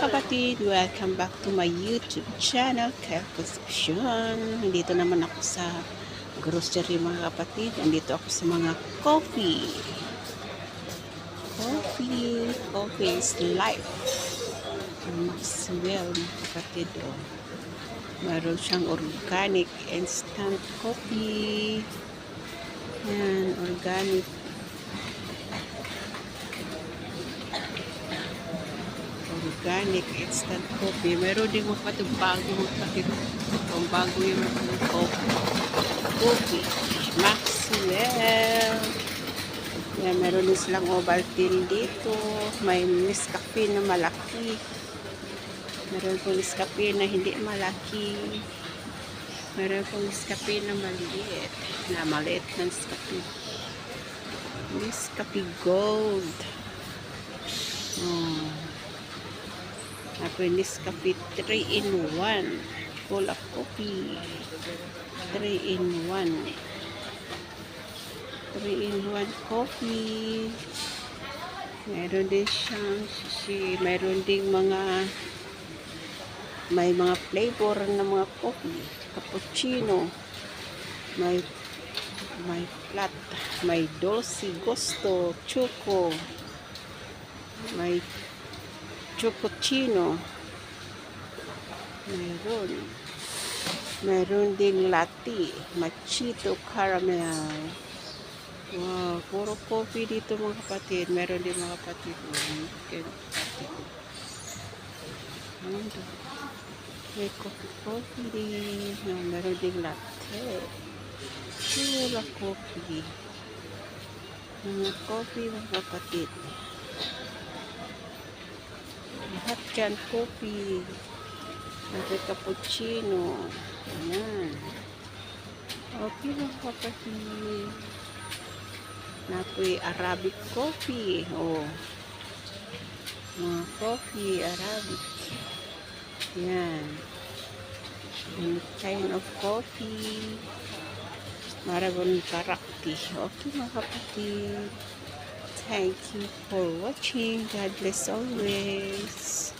kapatid, welcome back to my YouTube channel, Kel Concepcion. Nandito naman ako sa grocery mga kapatid. Nandito ako sa mga coffee. Coffee, coffee is life. Maxwell mga kapatid. Oh. Meron siyang organic instant coffee. Yan, organic organic instant coffee. Meron din mga kapatid bago mga kapatid. Ang bago yung coffee. Coffee. Maxwell. Yan, meron din silang Ovaltine dito. May Nescafe na malaki. Meron po Nescafe na hindi malaki. Meron po Nescafe na maliit. Na maliit na Nescafe. Nescafe Gold. Oh. Yung Nescafe 3 in 1. Full of coffee. 3 in 1. 3 in 1 coffee. Meron din siyang si meron ding mga may mga flavor ng mga coffee. Cappuccino. May may flat. May dulce, gusto, choco. May chocochino. Meron. Meron ding latte. Machito caramel. Wow, puro coffee dito mga kapatid. Meron din mga kapatid. Mga kapatid. May coffee coffee din. Ah, Meron ding latte. Pura coffee. Mga coffee mga kapatid. Lahat dyan, coffee. May cappuccino. Ayan. Okay lang kapatid. Napoy Arabic coffee. Oh. Mga coffee, Arabic. Yan. Any kind of coffee. Maragon karakti. Okay mga kapatid. Thank you for watching. God bless always.